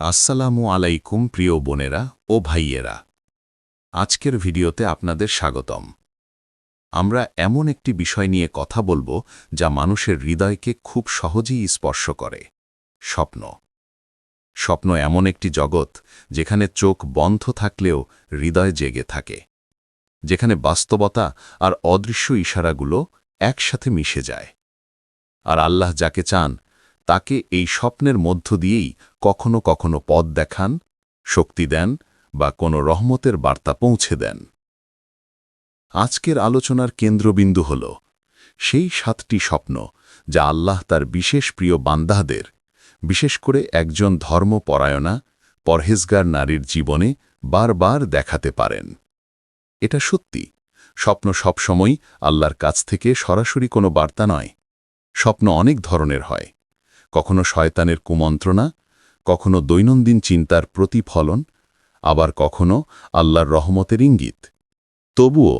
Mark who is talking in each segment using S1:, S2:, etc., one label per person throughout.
S1: আসসালামু আলাইকুম প্রিয় বোনেরা ও ভাইয়েরা। আজকের ভিডিওতে আপনাদের স্বাগতম। আমরা এমন একটি বিষয় নিয়ে কথা বলব যা মানুষের হৃদয়কে খুব সহজেই স্পর্শ করে। স্বপ্ন। স্বপ্ন এমন একটি জগৎ যেখানে চোখ বন্ধ থাকলেও হৃদয় জেগে থাকে। যেখানে বাস্তবতা আর অদৃশ্য ইশারাগুলো একসাথে মিশে যায়। আর আল্লাহ যাকে চান তাকে এই স্বপ্নের মধ্য দিয়েই কখনো কখনো পদ দেখান, শক্তি দেন বা কোনো রহমতের বার্তা পৌঁছে দেন। আজকের আলোচনার কেন্দ্রবিন্দু হল সেই সাতটি স্বপ্ন যা আল্লাহ তার বিশেষ প্রিয় বান্দাদের, বিশেষ করে একজন ধর্মপরায়ণা, পরহেজগার নারীর জীবনে বারবার দেখাতে পারেন। এটা সত্যি, স্বপ্ন সবসময় আল্লাহর কাছ থেকে সরাসরি কোনো বার্তা নয়, স্বপ্ন অনেক ধরনের হয়। কখনো শয়তানের কুমন্ত্রণা, কখনো দৈনন্দিন চিন্তার প্রতিফলন, আবার কখনো আল্লাহর রহমতের ইঙ্গিত। তবুও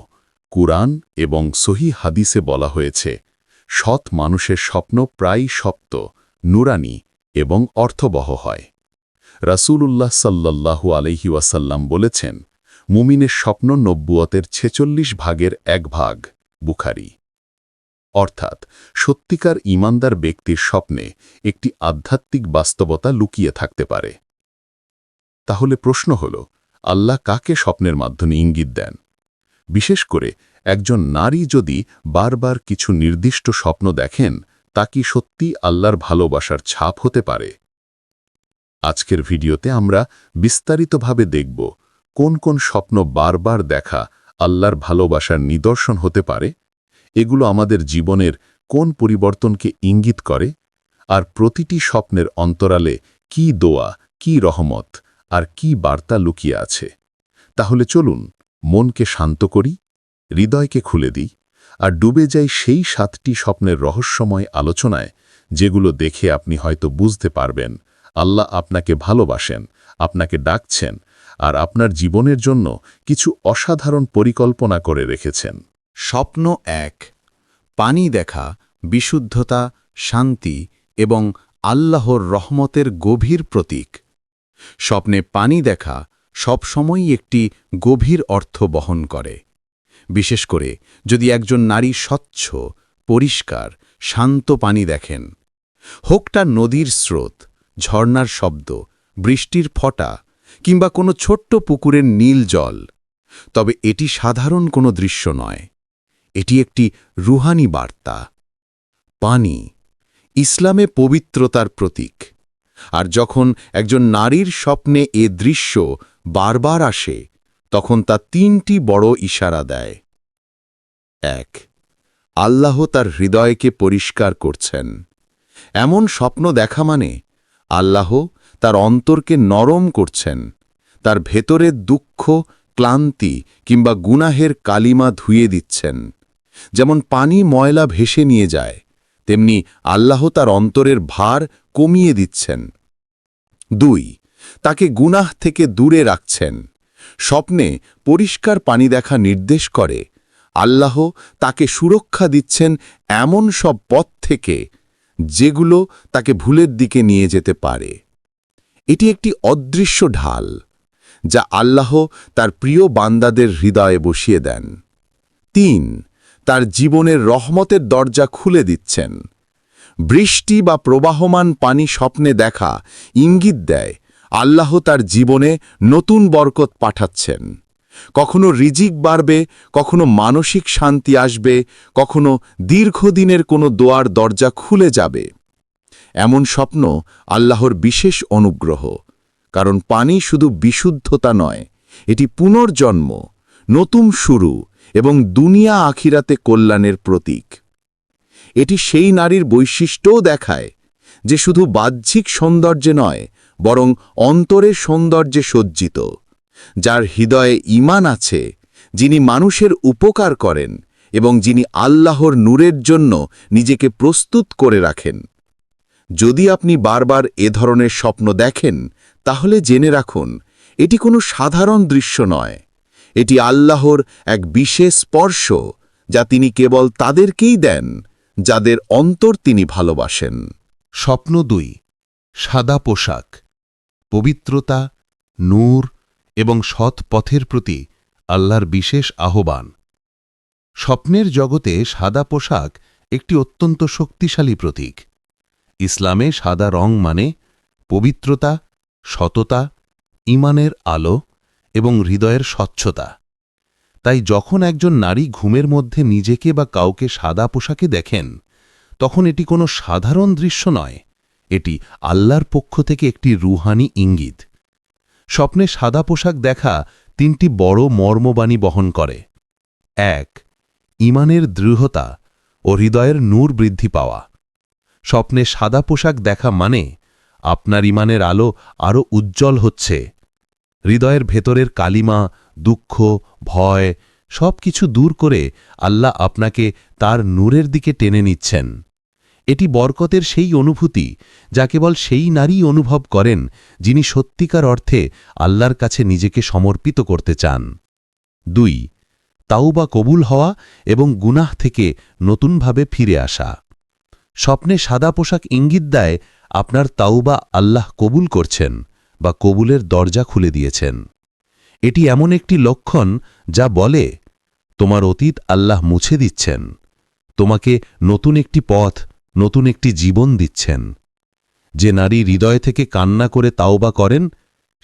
S1: কুরআন এবং সহি হাদিসে বলা হয়েছে, সৎ মানুষের স্বপ্ন প্রায় সপ্ত, নুরানি এবং অর্থবহ হয়। রাসূলুল্লাহ সাল্লাল্লাহু আলহি ওয়াসাল্লাম বলেছেন, মুমিনের স্বপ্ন নব্বুয়তের ছেচল্লিশ ভাগের এক ভাগ, বুখারি। অর্থাৎ সত্যিকার ইমানদার ব্যক্তির স্বপ্নে একটি আধ্যাত্মিক বাস্তবতা লুকিয়ে থাকতে পারে। তাহলে প্রশ্ন হল, আল্লাহ কাকে স্বপ্নের মাধ্যমে ইঙ্গিত দেন? বিশেষ করে একজন নারী যদি বারবার কিছু নির্দিষ্ট স্বপ্ন দেখেন, তা কি সত্যি আল্লাহর ভালোবাসার ছাপ হতে পারে? আজকের ভিডিওতে আমরা বিস্তারিতভাবে দেখব, কোন কোন স্বপ্ন বারবার দেখা আল্লাহর ভালোবাসার নিদর্শন হতে পারে এগুলো আমাদের জীবনের কোন পরিবর্তনকে ইঙ্গিত করে? আর প্রতিটি স্বপ্নের অন্তরালে কি দোয়া, কি রহমত, আর কি বার্তা লুকিয়ে আছে? তাহলে চলুন, মনকে শান্ত করি, হৃদয়কে খুলে দিই, আর ডুবে যাই সেই সাতটি স্বপ্নের রহস্যময় আলোচনায়, যেগুলো দেখে আপনি হয়তো বুঝতে পারবেন, আল্লাহ আপনাকে ভালোবাসেন, আপনাকে ডাকছেন, আর আপনার জীবনের জন্য কিছু অসাধারণ পরিকল্পনা করে রেখেছেন।
S2: স্বপ্ন এক। পানি দেখা, বিশুদ্ধতা, শান্তি এবং আল্লাহর রহমতের গভীর প্রতীক। স্বপ্নে পানি দেখা সবসময়ই একটি গভীর অর্থ বহন করে। বিশেষ করে যদি একজন নারী স্বচ্ছ, পরিষ্কার, শান্ত পানি দেখেন। হোকটা নদীর স্রোত, ঝর্ণার শব্দ, বৃষ্টির ফটা কিংবা কোনো ছোট্ট পুকুরের নীল জল, তবে এটি সাধারণ কোনো দৃশ্য নয়। এটি একটি রুহানি বার্তা। পানি, ইসলামে পবিত্রতার প্রতীক। আর যখন একজন নারীর স্বপ্নে এ দৃশ্য বারবার আসে, তখন তা তিনটি বড় ইশারা দেয়। এক, আল্লাহ তার হৃদয়কে পরিষ্কার করছেন। এমন স্বপ্ন দেখা মানে আল্লাহ তার অন্তরকে নরম করছেন, তার ভেতরের দুঃখ, ক্লান্তি কিংবা গুনাহের কালিমা ধুয়ে দিচ্ছেন। যেমন পানি ময়লা ভেসে নিয়ে যায়, তেমনি আল্লাহ তার অন্তরের ভার কমিয়ে দিচ্ছেন। দুই, তাকে গুনাহ থেকে দূরে রাখছেন। স্বপ্নে পরিষ্কার পানি দেখা নির্দেশ করে। আল্লাহ তাকে সুরক্ষা দিচ্ছেন এমন সব পথ থেকে যেগুলো তাকে ভুলের দিকে নিয়ে যেতে পারে। এটি একটি অদৃশ্য ঢাল, যা আল্লাহ তার প্রিয় বান্দাদের হৃদয়ে বসিয়ে দেন। তিন তার জীবনের রহমতের দরজা খুলে দিচ্ছেন। বৃষ্টি বা প্রবাহমান পানি স্বপ্নে দেখা ইঙ্গিত দেয়, আল্লাহ তার জীবনে নতুন বরকত পাঠাচ্ছেন। কখনো রিজিক বাড়বে, কখনো মানসিক শান্তি আসবে, কখনো দীর্ঘদিনের কোনো দোয়ার দরজা খুলে যাবে। এমন স্বপ্ন আল্লাহর বিশেষ অনুগ্রহ, কারণ পানি শুধু বিশুদ্ধতা নয়, এটি পুনর্জন্ম, নতুন শুরু এবং দুনিয়া আখিরাতে কল্যাণের প্রতীক। এটি সেই নারীর বৈশিষ্ট্যও দেখায় যে শুধু বাহ্যিক সৌন্দর্যে নয়, বরং অন্তরের সৌন্দর্যে সজ্জিত, যার হৃদয়ে ইমান আছে, যিনি মানুষের উপকার করেন এবং যিনি আল্লাহর নূরের জন্য নিজেকে প্রস্তুত করে রাখেন। যদি আপনি বারবার এ ধরনের স্বপ্ন দেখেন, তাহলে জেনে রাখুন, এটি কোনো সাধারণ দৃশ্য নয়। এটি আল্লাহর এক বিশেষ স্পর্শ, যা তিনি কেবল তাদেরকেই দেন, যাদের অন্তর তিনি ভালোবাসেন।
S3: স্বপ্ন দুই, সাদা পোশাক,
S2: পবিত্রতা, নূর এবং সৎ পথের প্রতি আল্লাহর বিশেষ আহ্বান। স্বপ্নের জগতে সাদা পোশাক একটি অত্যন্ত শক্তিশালী প্রতীক। ইসলামে সাদা রং মানে পবিত্রতা, সততা, ইমানের আলো এবং হৃদয়ের স্বচ্ছতা। তাই যখন একজন নারী ঘুমের মধ্যে নিজেকে বা কাউকে সাদা পোশাকে দেখেন, তখন এটি কোনো সাধারণ দৃশ্য নয়। এটি আল্লাহর পক্ষ থেকে একটি রুহানি ইঙ্গিত। স্বপ্নে সাদা পোশাক দেখা তিনটি বড় মর্মবাণী বহন করে। এক, ইমানের দৃঢ়তা ও হৃদয়ের নূর বৃদ্ধি পাওয়া। স্বপ্নে সাদা পোশাক দেখা মানে আপনার ইমানের আলো আরও উজ্জ্বল হচ্ছে। হৃদয়ের ভেতরের কালিমা, দুঃখ, ভয় সব কিছু দূর করে আল্লাহ আপনাকে তার নূরের দিকে টেনে নিচ্ছেন। এটি বরকতের সেই অনুভূতি যা কেবল সেই নারী অনুভব করেন যিনি সত্যিকার অর্থে আল্লাহর কাছে নিজেকে সমর্পিত করতে চান। দুই, তাওবা কবুল হওয়া এবং গুনাহ থেকে নতুনভাবে ফিরে আসা। স্বপ্নে সাদা পোশাক ইঙ্গিত দেয় আপনার তাওবা আল্লাহ কবুল করছেন। বা কবুলের দরজা খুলে দিয়েছেন। এটি এমন একটি লক্ষণ যা বলে, তোমার অতীত আল্লাহ মুছে দিচ্ছেন। তোমাকে নতুন একটি পথ, নতুন একটি জীবন দিচ্ছেন। যে নারী হৃদয় থেকে কান্না করে তাওবা করেন,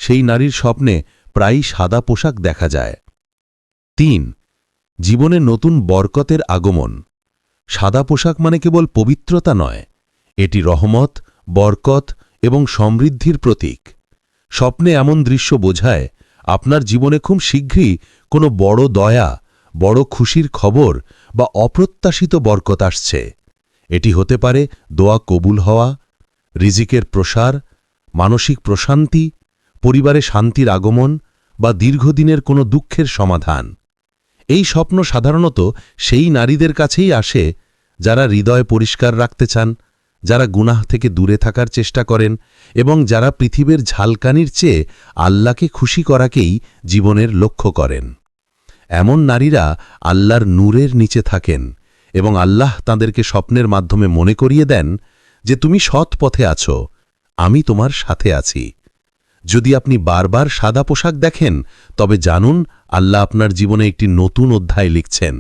S2: সেই নারীর স্বপ্নে প্রায়ই সাদা পোশাক দেখা যায়। তিন, জীবনে নতুন বরকতের আগমন। সাদা পোশাক মানে কেবল পবিত্রতা নয়, এটি রহমত, বরকত এবং সমৃদ্ধির প্রতীক। স্বপ্নে এমন দৃশ্য বোঝায়, আপনার জীবনে খুব শীঘ্রই কোনো বড় দয়া, বড় খুশির খবর বা অপ্রত্যাশিত বরকত আসছে। এটি হতে পারে দোয়া কবুল হওয়া, রিজিকের প্রসার, মানসিক প্রশান্তি, পরিবারে শান্তির আগমন বা দীর্ঘদিনের কোনো দুঃখের সমাধান। এই স্বপ্ন সাধারণত সেই নারীদের কাছেই আসে যারা হৃদয় পরিষ্কার রাখতে চান যারা গুনাহ থেকে দূরে থাকার চেষ্টা করেন এবং যারা পৃথিবীর ঝালকানির চেয়ে আল্লাহকে খুশি করাকেই জীবনের লক্ষ্য করেন। এমন নারীরা আল্লাহর নূরের নিচে থাকেন এবং আল্লাহ তাদেরকে স্বপ্নের মাধ্যমে মনে করিয়ে দেন যে তুমি সৎ পথে আছো, আমি তোমার সাথে আছি। যদি আপনি বারবার সাদা পোশাক দেখেন, তবে জানুন আল্লাহ আপনার জীবনে একটি নতুন অধ্যায় লিখছেন।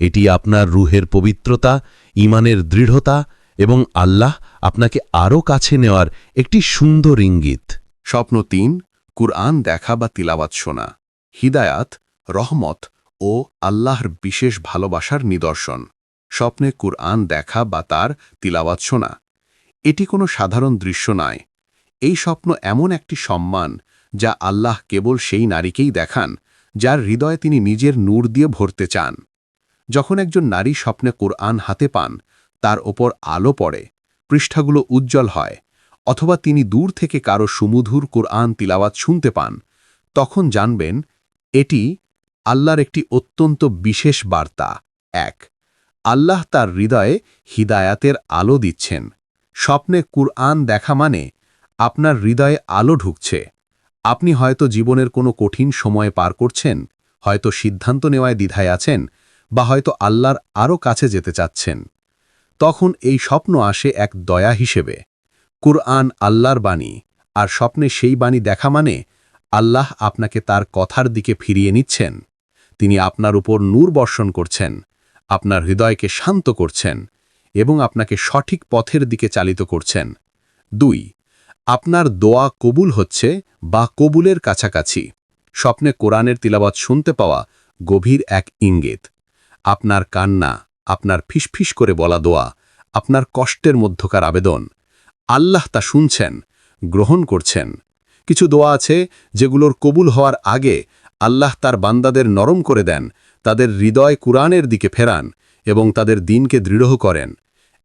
S2: এটি আপনার রুহের পবিত্রতা ইমানের দৃঢ়তা এবং আল্লাহ আপনাকে আরও কাছে নেওয়ার একটি সুন্দর ইঙ্গিত।
S1: স্বপ্ন তিন, কুরআন দেখা বা তিলাওয়াত শোনা। হিদায়াত, রহমত ও আল্লাহর বিশেষ ভালোবাসার নিদর্শন। স্বপ্নে কুরআন দেখা বা তার তিলাওয়াত শোনা। এটি কোনো সাধারণ দৃশ্য নয়। এই স্বপ্ন এমন একটি সম্মান যা আল্লাহ কেবল সেই নারীকেই দেখান, যার হৃদয়ে তিনি নিজের নূর দিয়ে ভরতে চান। যখন একজন নারী স্বপ্নে কোরআন হাতে পান তার ওপর আলো পড়ে, পৃষ্ঠাগুলো উজ্জ্বল হয়, অথবা তিনি দূর থেকে কারও সুমধুর কোরআন তিলাওয়াত শুনতে পান, তখন জানবেন এটি আল্লাহর একটি অত্যন্ত বিশেষ বার্তা। এক, আল্লাহ তার হৃদয়ে হিদায়াতের আলো দিচ্ছেন। স্বপ্নে কুরআন দেখা মানে আপনার হৃদয়ে আলো ঢুকছে। আপনি হয়তো জীবনের কোনো কঠিন সময়ে পার করছেন, হয়তো সিদ্ধান্ত নেওয়ায় দ্বিধায় আছেন, বা হয়তো আল্লাহর আরও কাছে যেতে চাচ্ছেন। তখন এই স্বপ্ন আসে এক দয়া হিসেবে। কুরআন আল্লাহর বাণী, আর স্বপ্নে সেই বাণী দেখা মানে আল্লাহ আপনাকে তার কথার দিকে ফিরিয়ে নিচ্ছেন। তিনি আপনার উপর নূর বর্ষণ করছেন, আপনার হৃদয়কে শান্ত করছেন, এবং আপনাকে সঠিক পথের দিকে চালিত করছেন। দুই, আপনার দোয়া কবুল হচ্ছে বা কবুলের কাছাকাছি। স্বপ্নে কোরআনের তিলাবাত শুনতে পাওয়া গভীর এক ইঙ্গিত। আপনার কান্না আপনার ফিসফিস করে বলা দোয়া, আপনার কষ্টের মধ্যকার আবেদন। আল্লাহ তা শুনছেন, গ্রহণ করছেন। কিছু দোয়া আছে যেগুলোর কবুল হওয়ার আগে আল্লাহ তার বান্দাদের নরম করে দেন, তাদের হৃদয় কুরআনের দিকে ফেরান এবং তাদের দিনকে দৃঢ় করেন।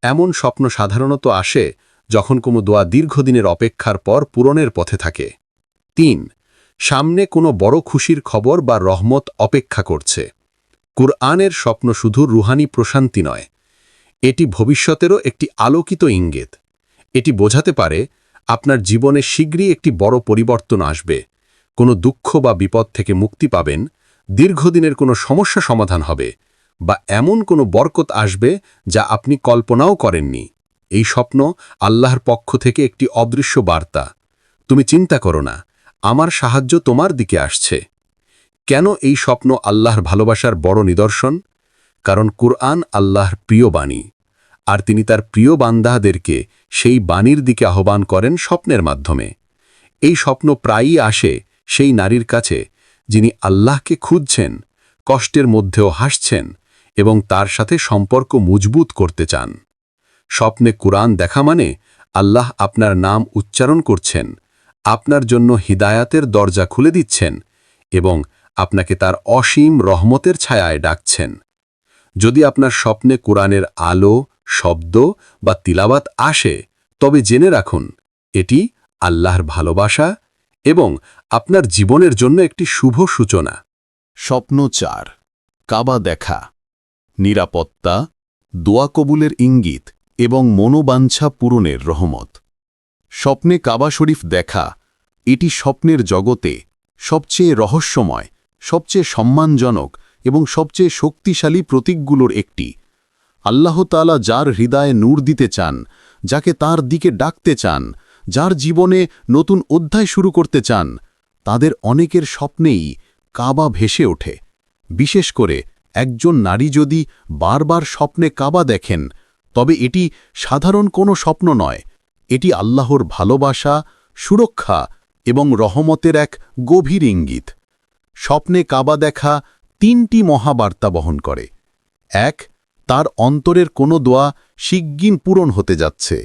S1: এমন স্বপ্ন সাধারণত আসে যখন কোনো দোয়া দীর্ঘদিনের অপেক্ষার পর পূরণের পথে থাকে। তিন, সামনে কোনো বড় খুশির খবর বা রহমত অপেক্ষা করছে। কুরআনের স্বপ্ন শুধু রুহানি প্রশান্তি নয়, এটি ভবিষ্যতেরও একটি আলোকিত ইঙ্গিত। এটি বোঝাতে পারে আপনার জীবনে শীঘ্রই একটি বড় পরিবর্তন আসবে, কোনো দুঃখ বা বিপদ থেকে মুক্তি পাবেন, দীর্ঘদিনের কোনো সমস্যা সমাধান হবে, বা এমন কোনো বরকত আসবে যা আপনি কল্পনাও করেননি। এই স্বপ্ন আল্লাহর পক্ষ থেকে একটি অদৃশ্য বার্তা। তুমি চিন্তা করো না, আমার সাহায্য তোমার দিকে আসছে। কেন এই স্বপ্ন আল্লাহর ভালোবাসার বড় নিদর্শন? কারণ কুরআন আল্লাহর প্রিয় বাণী, আর তিনি তার প্রিয় বান্দাহাদেরকে সেই বাণীর দিকে আহ্বান করেন স্বপ্নের মাধ্যমে। এই স্বপ্ন প্রায়ই আসে সেই নারীর কাছে, যিনি আল্লাহকে খুঁজছেন, কষ্টের মধ্যেও হাসছেন এবং তার সাথে সম্পর্ক মজবুত করতে চান। স্বপ্নে কুরআন দেখা মানে আল্লাহ আপনার নাম উচ্চারণ করছেন, আপনার জন্য হিদায়াতের দরজা খুলে দিচ্ছেন এবং আপনাকে তার অসীম রহমতের ছায়ায় ডাকছেন। যদি আপনার স্বপ্নে কোরআনের আলো, শব্দ বা তিলাবাত আসে, তবে জেনে রাখুন, এটি আল্লাহর ভালোবাসা এবং আপনার জীবনের জন্য একটি শুভ সূচনা।
S2: স্বপ্ন চার, কাবা দেখা। নিরাপত্তা, দোয়া কবুলের ইঙ্গিত এবং মনোবাঞ্ছা পূরণের রহমত। স্বপ্নে কাবা শরীফ দেখা, এটি স্বপ্নের জগতে সবচেয়ে রহস্যময় সবচেয়ে সম্মানজনক এবং সবচেয়ে শক্তিশালী প্রতীকগুলোর একটি। আল্লাহ তাআলা যার হৃদয়ে নূর দিতে চান, যাকে তার দিকে ডাকতে চান, যার জীবনে নতুন অধ্যায় শুরু করতে চান, তাদের অনেকের স্বপ্নেই কাবা ভেসে ওঠে। বিশেষ করে একজন নারী যদি বারবার স্বপ্নে কাবা দেখেন, তবে এটি সাধারণ কোনো স্বপ্ন নয়। এটি আল্লাহর ভালোবাসা, সুরক্ষা এবং রহমতের এক গভীর ইঙ্গিত। স্বপ্নে কাবা দেখা তিনটি মহাবার্তা বহন করে। এক, তার অন্তরের কোনো দোয়া শিগগিন পূরণ হতে যাচ্ছে।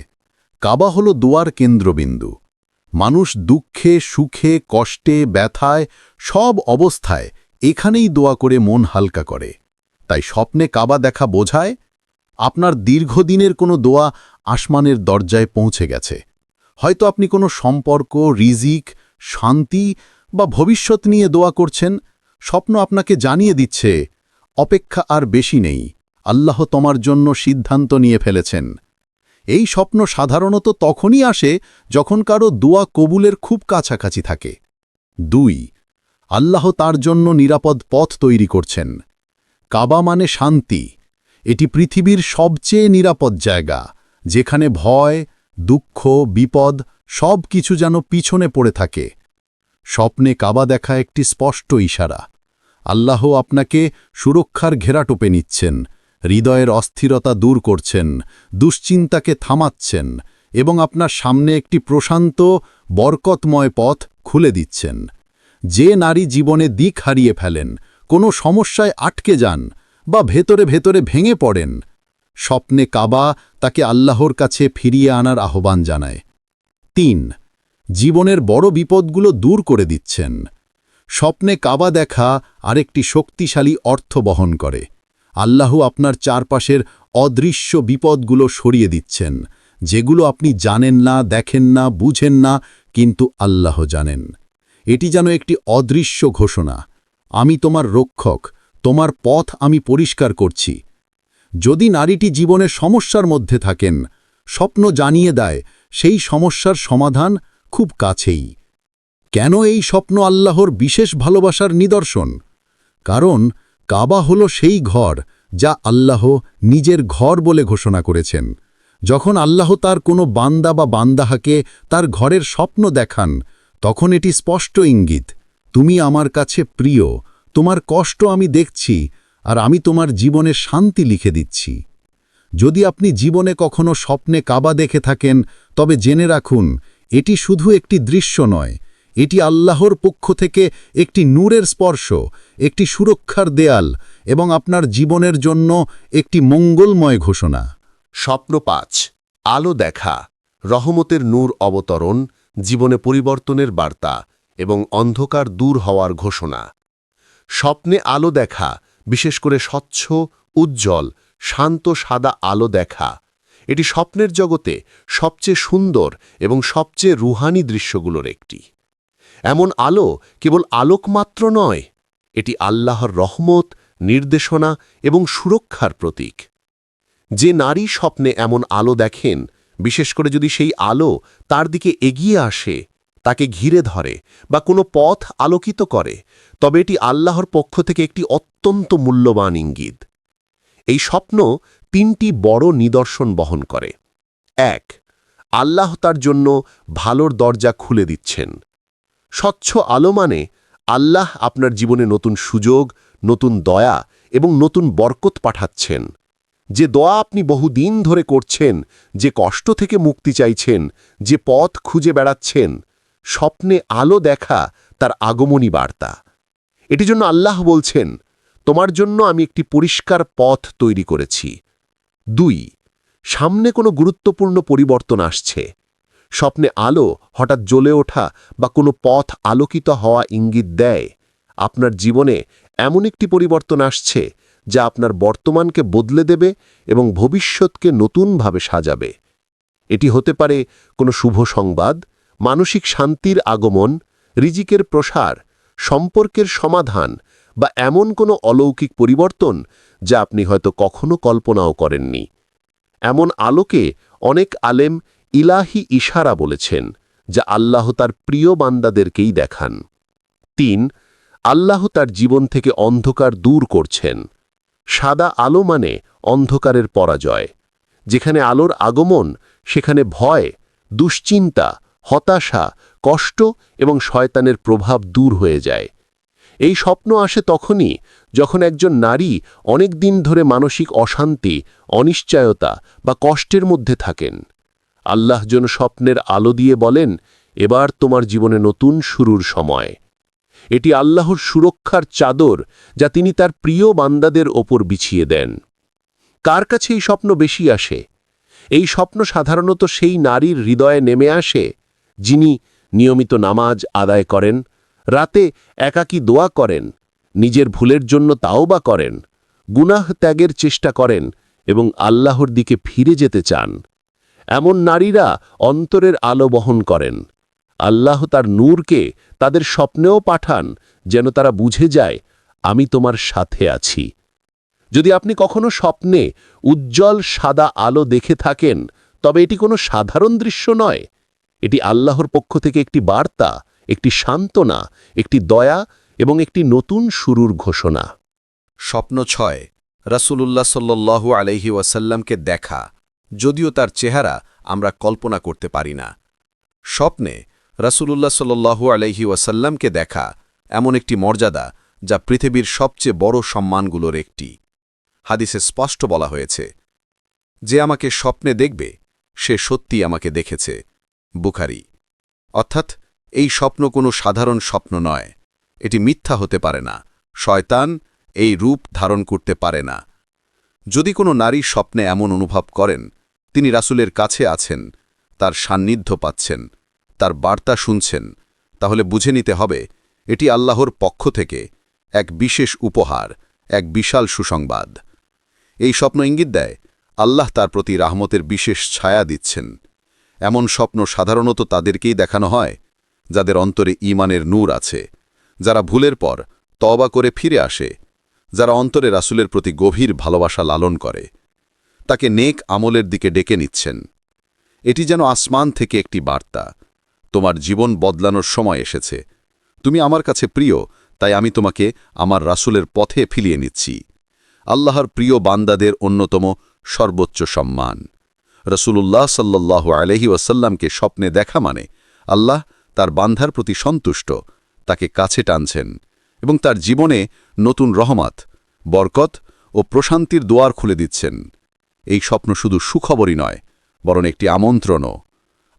S2: কাবা হল দোয়ার কেন্দ্রবিন্দু। মানুষ দুঃখে, সুখে, কষ্টে, ব্যথায়, সব অবস্থায় এখানেই দোয়া করে মন হালকা করে। তাই স্বপ্নে কাবা দেখা বোঝায়, আপনার দীর্ঘদিনের কোনো দোয়া আসমানের দরজায় পৌঁছে গেছে। হয়তো আপনি কোনো সম্পর্ক, রিজিক, শান্তি বা ভবিষ্যৎ নিয়ে দোয়া করছেন, স্বপ্ন আপনাকে জানিয়ে দিচ্ছে, অপেক্ষা আর বেশি নেই, আল্লাহ তোমার জন্য সিদ্ধান্ত নিয়ে ফেলেছেন। এই স্বপ্ন সাধারণত তখনই আসে যখন কারও দোয়া কবুলের খুব কাছাকাছি থাকে। দুই, আল্লাহ তার জন্য নিরাপদ পথ তৈরি করছেন। কাবা মানে শান্তি, এটি পৃথিবীর সবচেয়ে নিরাপদ জায়গা, যেখানে ভয়, দুঃখ, বিপদ সব কিছু যেন পিছনে পড়ে থাকে। স্বপ্নে কাবা দেখা একটি স্পষ্ট ইশারা। আল্লাহ আপনাকে সুরক্ষার ঘেরাটোপে নিচ্ছেন, হৃদয়ের অস্থিরতা দূর করছেন, দুশ্চিন্তাকে থামাচ্ছেন এবং আপনার সামনে একটি প্রশান্ত, বরকতময় পথ খুলে দিচ্ছেন। যে নারী জীবনে দিক হারিয়ে ফেলেন, কোনো সমস্যায় আটকে যান বা ভেতরে ভেতরে ভেঙে পড়েন, স্বপ্নে কাবা তাকে আল্লাহর কাছে ফিরিয়ে আনার আহ্বান জানায়। তিন জীবনের বড় বিপদগুলো দূর করে দিচ্ছেন। স্বপ্নে কাবা দেখা আরেকটি শক্তিশালী অর্থ বহন করে। আল্লাহ আপনার চারপাশের অদৃশ্য বিপদগুলো সরিয়ে দিচ্ছেন, যেগুলো আপনি জানেন না, দেখেন না, বুঝেন না, কিন্তু আল্লাহ জানেন। এটি যেন একটি অদৃশ্য ঘোষণা। আমি তোমার রক্ষক, তোমার পথ আমি পরিষ্কার করছি। যদি নারীটি জীবনের সমস্যার মধ্যে থাকেন, স্বপ্ন জানিয়ে দেয়, সেই সমস্যার সমাধান খুব কাছেই। কেন এই স্বপ্ন আল্লাহর বিশেষ ভালোবাসার নিদর্শন? কারণ কাবা হল সেই ঘর যা আল্লাহ নিজের ঘর বলে ঘোষণা করেছেন। যখন আল্লাহ তার কোনো বান্দা বা বান্দাহাকে তার ঘরের স্বপ্ন দেখান, তখন এটি স্পষ্ট ইঙ্গিত, তুমি আমার কাছে প্রিয়, তোমার কষ্ট আমি দেখছি, আর আমি তোমার জীবনে শান্তি লিখে দিচ্ছি। যদি আপনি জীবনে কখনো স্বপ্নে কাবা দেখে থাকেন, তবে জেনে রাখুন এটি শুধু একটি দৃশ্য নয়, এটি আল্লাহর পক্ষ থেকে একটি নূরের স্পর্শ, একটি সুরক্ষার দেয়াল এবং আপনার জীবনের জন্য একটি মঙ্গলময় ঘোষণা।
S4: স্বপ্ন পাঁচ, আলো দেখা, রহমতের নূর অবতরণ, জীবনে পরিবর্তনের বার্তা এবং অন্ধকার দূর হওয়ার ঘোষণা। স্বপ্নে আলো দেখা, বিশেষ করে স্বচ্ছ, উজ্জ্বল, শান্ত, সাদা আলো দেখা এটি স্বপ্নের জগতে সবচেয়ে সুন্দর এবং সবচেয়ে রুহানি দৃশ্যগুলোর একটি। এমন আলো কেবল আলোক মাত্র নয়, এটি আল্লাহর রহমত, নির্দেশনা এবং সুরক্ষার প্রতীক। যে নারী স্বপ্নে এমন আলো দেখেন, বিশেষ করে যদি সেই আলো তার দিকে এগিয়ে আসে, তাকে ঘিরে ধরে বা কোনো পথ আলোকিত করে, তবে এটি আল্লাহর পক্ষ থেকে একটি অত্যন্ত মূল্যবান ইঙ্গিত। এই স্বপ্ন তিনটি বড় নিদর্শন বহন করে। এক, আল্লাহ তার জন্য ভালোর দরজা খুলে দিচ্ছেন। স্বচ্ছ আলো মানে আল্লাহ আপনার জীবনে নতুন সুযোগ, নতুন দয়া এবং নতুন বরকত পাঠাচ্ছেন। যে দোয়া আপনি বহুদিন ধরে করছেন, যে কষ্ট থেকে মুক্তি চাইছেন, যে পথ খুঁজে বেড়াচ্ছেন, স্বপ্নে আলো দেখা তার আগমনী বার্তা। এটি জন্য আল্লাহ বলছেন, তোমার জন্য আমি একটি পরিষ্কার পথ তৈরি করেছি। দুই, সামনে কোনো গুরুত্বপূর্ণ পরিবর্তন আসছে। স্বপ্নে আলো হঠাৎ জ্বলে ওঠা বা কোনো পথ আলোকিত হওয়া ইঙ্গিত দেয়। আপনার জীবনে এমন একটি পরিবর্তন আসছে যা আপনার বর্তমানকে বদলে দেবে এবং ভবিষ্যৎকে নতুনভাবে সাজাবে। এটি হতে পারে কোনো শুভ সংবাদ, মানসিক শান্তির আগমন, রিজিকের প্রসার, সম্পর্কের সমাধান বা এমন কোনো অলৌকিক পরিবর্তন যা আপনি হয়তো কখনো কল্পনাও করেননি। এমন আলোকে অনেক আলেম ইলাহি ইশারা বলেছেন, যা আল্লাহ তার প্রিয় বান্দাদেরকেই দেখান। তিন, আল্লাহ তার জীবন থেকে অন্ধকার দূর করছেন। সাদা আলো মানে অন্ধকারের পরাজয়, যেখানে আলোর আগমন, সেখানে ভয়, দুশ্চিন্তা, হতাশা, কষ্ট এবং শয়তানের প্রভাব দূর হয়ে যায়। এই স্বপ্ন আসে তখনই যখন একজন নারী অনেক দিন ধরে মানসিক অশান্তি, অনিশ্চয়তা বা কষ্টের মধ্যে থাকেন। আল্লাহ যেন স্বপ্নের আলো দিয়ে বলেন, এবার তোমার জীবনে নতুন শুরুর সময়। এটি আল্লাহর সুরক্ষার চাদর যা তিনি তার প্রিয় বান্দাদের ওপর বিছিয়ে দেন। কার কাছে এই স্বপ্ন বেশি আসে? এই স্বপ্ন সাধারণত সেই নারীর হৃদয়ে নেমে আসে যিনি নিয়মিত নামাজ আদায় করেন রাতে একাকী দোয়া করেন, নিজের ভুলের জন্য তাওবা করেন, গুনাহ ত্যাগের চেষ্টা করেন এবং আল্লাহর দিকে ফিরে যেতে চান। এমন নারীরা অন্তরের আলো বহন করেন। আল্লাহ তার নূরকে তাদের স্বপ্নেও পাঠান যেন তারা বুঝে যায়, আমি তোমার সাথে আছি। যদি আপনি কখনো স্বপ্নে উজ্জ্বল সাদা আলো দেখে থাকেন, তবে এটি কোনো সাধারণ দৃশ্য নয়। এটি আল্লাহর পক্ষ থেকে একটি বার্তা একটি সান্ত্বনা, একটি দয়া এবং একটি নতুন শুরুর ঘোষণা।
S2: স্বপ্ন ছয়, রাসূলুল্লাহ সাল্লু আলহি ওয়াসাল্লামকে দেখা, যদিও তার চেহারা আমরা কল্পনা করতে পারি না। স্বপ্নে, রাসূলুল্লাহ সাল্লু আলহি ওয়াসাল্লামকে দেখা এমন একটি মর্যাদা যা পৃথিবীর সবচেয়ে বড় সম্মানগুলোর একটি। হাদিসে স্পষ্ট বলা হয়েছে, যে আমাকে স্বপ্নে দেখবে, সে সত্যি আমাকে দেখেছে। বুখারি। অর্থাৎ এই স্বপ্ন কোনো সাধারণ স্বপ্ন নয়। এটি মিথ্যা হতে পারে না। শয়তান এই রূপ ধারণ করতে পারে না। যদি কোনো নারী স্বপ্নে এমন অনুভব করেন, তিনি রাসুলের কাছে আছেন, তার সান্নিধ্য পাচ্ছেন, তার বার্তা শুনছেন, তাহলে বুঝে নিতে হবে, এটি আল্লাহর পক্ষ থেকে এক বিশেষ উপহার, এক বিশাল সুসংবাদ। এই স্বপ্ন ইঙ্গিত দেয়, আল্লাহ তার প্রতি রাহমতের বিশেষ ছায়া দিচ্ছেন। এমন স্বপ্ন সাধারণত তাদেরকেই দেখানো হয় যাদের অন্তরে ঈমানের নূর আছে, যারা ভুলের পর তবা করে ফিরে আসে, যারা অন্তরে রাসূলের প্রতি গভীর ভালোবাসা লালন করে, তাকে নেক আমলের দিকে ডেকে নিচ্ছেন। এটি যেন আসমান থেকে একটি বার্তা, তোমার জীবন বদলানোর সময় এসেছে, তুমি আমার কাছে প্রিয়, তাই আমি তোমাকে আমার রাসূলের পথে ফিলিয়ে নিচ্ছি। আল্লাহর প্রিয় বান্দাদের অন্যতম সর্বোচ্চ সম্মান। রসুলুল্লাহ সাল্লাহ আলহি ওয়াসাল্লামকে স্বপ্নে দেখা মানে আল্লাহ তার বান্ধার প্রতি সন্তুষ্ট, তাকে কাছে টানছেন এবং তার জীবনে নতুন রহমাত, বরকত ও প্রশান্তির দোয়ার খুলে দিচ্ছেন। এই স্বপ্ন শুধু সুখবরই নয়, বরং একটি আমন্ত্রণও।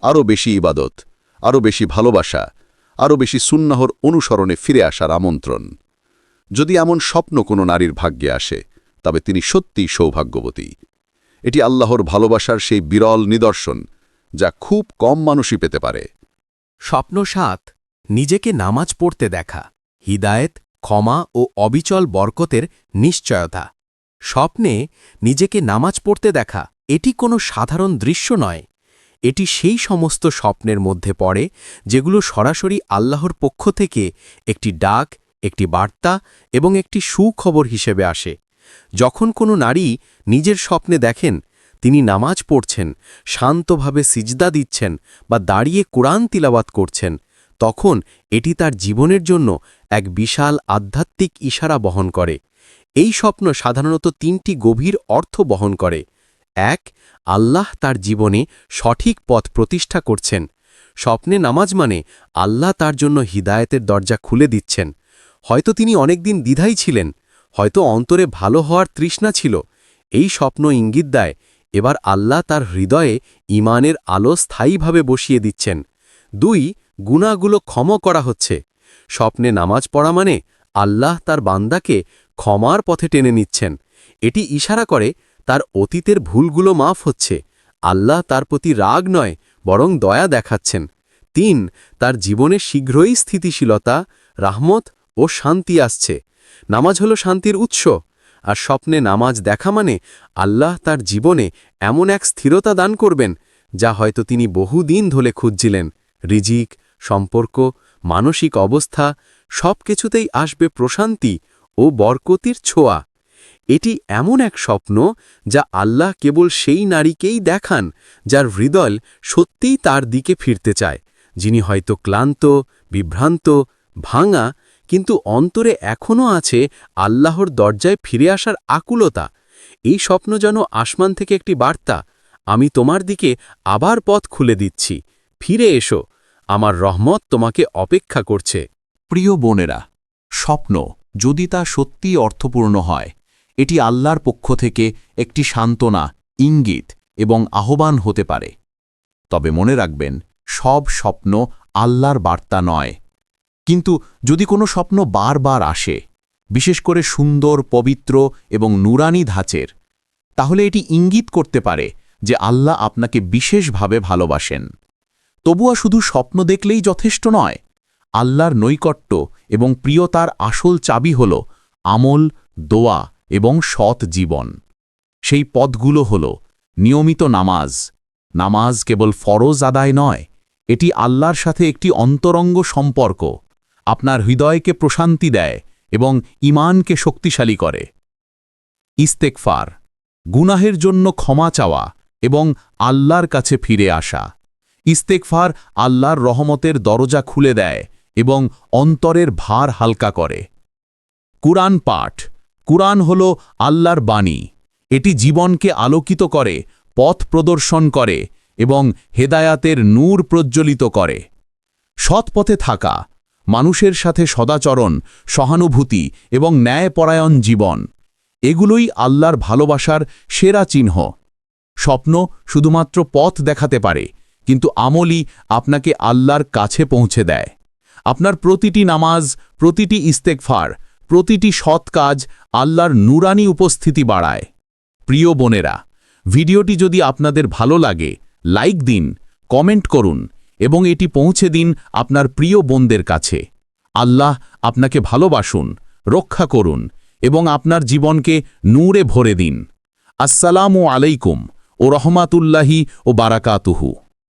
S2: আরও বেশি ইবাদত, আরও বেশি ভালোবাসা, আরও বেশি সুন্নাহর অনুসরণে ফিরে আসার আমন্ত্রণ। যদি এমন স্বপ্ন কোনো নারীর ভাগ্যে আসে, তবে তিনি সত্যিই সৌভাগ্যবতী। এটি আল্লাহর ভালোবাসার সেই বিরল নিদর্শন, যা খুব কম মানুষই পেতে পারে।
S5: স্বপ্ন সাত, নিজেকে নামাজ পড়তে দেখা, হিদায়েত, ক্ষমা ও অবিচল বরকতের নিশ্চয়তা। স্বপ্নে নিজেকে নামাজ পড়তে দেখা, এটি কোনো সাধারণ দৃশ্য নয়। এটি সেই সমস্ত স্বপ্নের মধ্যে পড়ে, যেগুলো সরাসরি আল্লাহর পক্ষ থেকে একটি ডাক, একটি বার্তা এবং একটি সুখবর হিসেবে আসে। যখন কোনো নারী নিজের স্বপ্নে দেখেন তিনি নামাজ পড়ছেন, শান্তভাবে সিজদা দিচ্ছেন বা দাঁড়িয়ে কোরআন তিলাবাত করছেন, তখন এটি তার জীবনের জন্য এক বিশাল আধ্যাত্মিক ইশারা বহন করে। এই স্বপ্ন সাধারণত তিনটি গভীর অর্থ বহন করে।
S1: এক, আল্লাহ তার জীবনে সঠিক পথ প্রতিষ্ঠা করছেন। স্বপ্নে নামাজ মানে আল্লাহ তার জন্য হিদায়েতের দরজা খুলে দিচ্ছেন। হয়তো তিনি অনেকদিন দ্বিধাই ছিলেন, হয়তো অন্তরে ভালো হওয়ার তৃষ্ণা ছিল। এই স্বপ্ন ইঙ্গিত দেয় এবার আল্লাহ তার হৃদয়ে ইমানের আলো স্থায়ীভাবে বসিয়ে দিচ্ছেন। দুই গুণাগুলো ক্ষম করা হচ্ছে। স্বপ্নে নামাজ পড়া মানে আল্লাহ তার বান্দাকে ক্ষমার পথে টেনে নিচ্ছেন। এটি ইশারা করে তার অতীতের ভুলগুলো মাফ হচ্ছে। আল্লাহ তার প্রতি রাগ নয়, বরং দয়া দেখাচ্ছেন। তিন, তার জীবনে শীঘ্রই স্থিতিশীলতা, রাহমত ও শান্তি আসছে। নামাজ হল শান্তির উৎস। আর স্বপ্নে নামাজ দেখা মানে আল্লাহ তার জীবনে এমন এক স্থিরতা দান করবেন, যা হয়তো তিনি বহুদিন ধরে খুঁজছিলেন। রিজিক, সম্পর্ক, মানসিক অবস্থা সব কিছুতেই আসবে প্রশান্তি ও বরকতির ছোঁয়া। এটি এমন এক স্বপ্ন যা আল্লাহ কেবল সেই নারীকেই দেখান, যার হৃদয় সত্যিই তার দিকে ফিরতে চায়, যিনি হয়তো ক্লান্ত, বিভ্রান্ত, ভাঙা কিন্তু অন্তরে এখনও আছে আল্লাহর দরজায় ফিরে আসার আকুলতা। এই স্বপ্ন যেন আসমান থেকে একটি বার্তা, আমি তোমার দিকে আবার পথ খুলে দিচ্ছি। ফিরে এসো, আমার রহমত তোমাকে অপেক্ষা করছে।
S2: প্রিয় বোনেরা, স্বপ্ন যদি তা সত্যিই অর্থপূর্ণ হয়, এটি আল্লাহর পক্ষ থেকে একটি সান্ত্বনা, ইঙ্গিত এবং আহ্বান হতে পারে। তবে মনে রাখবেন, সব স্বপ্ন আল্লাহর বার্তা নয়। কিন্তু যদি কোনো স্বপ্ন বারবার আসে, বিশেষ করে সুন্দর, পবিত্র এবং নুরানি ধাঁচের, তাহলে এটি ইঙ্গিত করতে পারে যে আল্লাহ আপনাকে বিশেষভাবে ভালোবাসেন। তবুয়া শুধু স্বপ্ন দেখলেই যথেষ্ট নয়, আল্লাহর নৈকট্য এবং প্রিয়তার আসল চাবি হল আমল, দোয়া এবং সৎ জীবন। সেই পদগুলো হল নিয়মিত নামাজ। নামাজ কেবল ফরজ আদায় নয়, এটি আল্লাহর সাথে একটি অন্তরঙ্গ সম্পর্ক। আপনার হৃদয়কে প্রশান্তি দেয় এবং ইমানকে শক্তিশালী করে। ইস্তেকফার গুনাহের জন্য ক্ষমা চাওয়া এবং আল্লাহর কাছে ফিরে আসা। ইস্তেকফার আল্লাহর রহমতের দরজা খুলে দেয় এবং অন্তরের ভার হালকা করে। কুরআন পাঠ, কুরআন হল আল্লাহর বাণী। এটি জীবনকে আলোকিত করে, পথ প্রদর্শন করে এবং হেদায়াতের নূর প্রজ্জ্বলিত করে। সৎপথে থাকা মানুষের সাথে সদাচরণ, সহানুভূতি এবং ন্যায়পরায়ণ জীবন। এগুলোই আল্লাহর ভালোবাসার সেরা চিহ্ন। স্বপ্ন শুধুমাত্র পথ দেখাতে পারে, কিন্তু আমলই আপনাকে আল্লাহর কাছে পৌঁছে দেয়। আপনার প্রতিটি নামাজ, প্রতিটি ইস্তেকফার প্রতিটি সৎ কাজ আল্লাহর নুরানি উপস্থিতি বাড়ায়। প্রিয় বোনেরা, ভিডিওটি যদি আপনাদের ভালো লাগে, লাইক দিন, কমেন্ট করুন এবং এটি পৌঁছে দিন আপনার প্রিয় বোনদের কাছে। আল্লাহ আপনাকে ভালোবাসুন, রক্ষা করুন এবং আপনার জীবনকে নূরে ভরে দিন। আসসালামু আলাইকুম ও রহমাতুল্লাহি ও বারাকাতুহু।